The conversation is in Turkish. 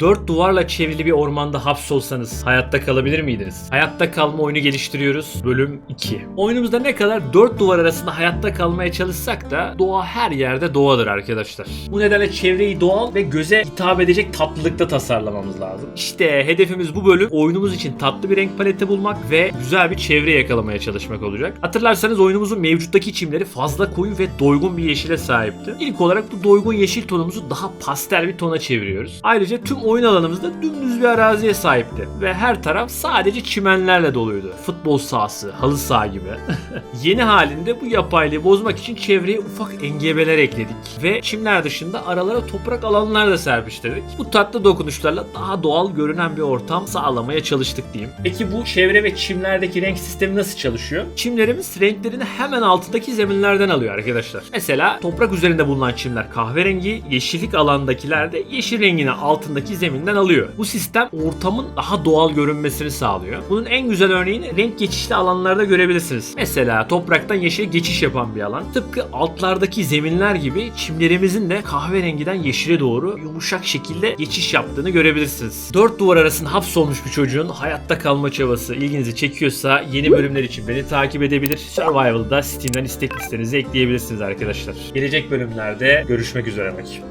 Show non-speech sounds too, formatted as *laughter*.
Dört duvarla çevrili bir ormanda hapsolsanız hayatta kalabilir miydiniz? Hayatta kalma oyunu geliştiriyoruz. Bölüm 2. Oyunumuzda ne kadar dört duvar arasında hayatta kalmaya çalışsak da doğa her yerde doğadır arkadaşlar. Bu nedenle çevreyi doğal ve göze hitap edecek tatlılıkta tasarlamamız lazım. İşte hedefimiz bu bölüm oyunumuz için tatlı bir renk paleti bulmak ve güzel bir çevre yakalamaya çalışmak olacak. Hatırlarsanız oyunumuzun mevcuttaki çimleri fazla koyu ve doygun bir yeşile sahipti. İlk olarak bu doygun yeşil tonumuzu daha pastel bir tona çeviriyoruz. Ayrıca tüm oyun alanımızda dümdüz bir araziye sahipti ve her taraf sadece çimenlerle doluydu. Futbol sahası, halı saha gibi. *laughs* Yeni halinde bu yapaylığı bozmak için çevreye ufak engebeler ekledik ve çimler dışında aralara toprak alanlar da serpiştirdik. Bu tatlı dokunuşlarla daha doğal görünen bir ortam sağlamaya çalıştık diyeyim. Peki bu çevre ve çimlerdeki renk sistemi nasıl çalışıyor? Çimlerimiz renklerini hemen altındaki zeminlerden alıyor arkadaşlar. Mesela toprak üzerinde bulunan çimler kahverengi, yeşillik alandakiler de yeşil rengini altındaki zeminden alıyor. Bu sistem ortamın daha doğal görünmesini sağlıyor. Bunun en güzel örneğini renk geçişli alanlarda görebilirsiniz. Mesela topraktan yeşile geçiş yapan bir alan. Tıpkı altlardaki zeminler gibi çimlerimizin de kahverengiden yeşile doğru yumuşak şekilde geçiş yaptığını görebilirsiniz. Dört duvar arasında hapsolmuş bir çocuğun hayatta kalma çabası ilginizi çekiyorsa yeni bölümler için beni takip edebilir. Survival'da Steam'den istek listenize ekleyebilirsiniz arkadaşlar. Gelecek bölümlerde görüşmek üzere.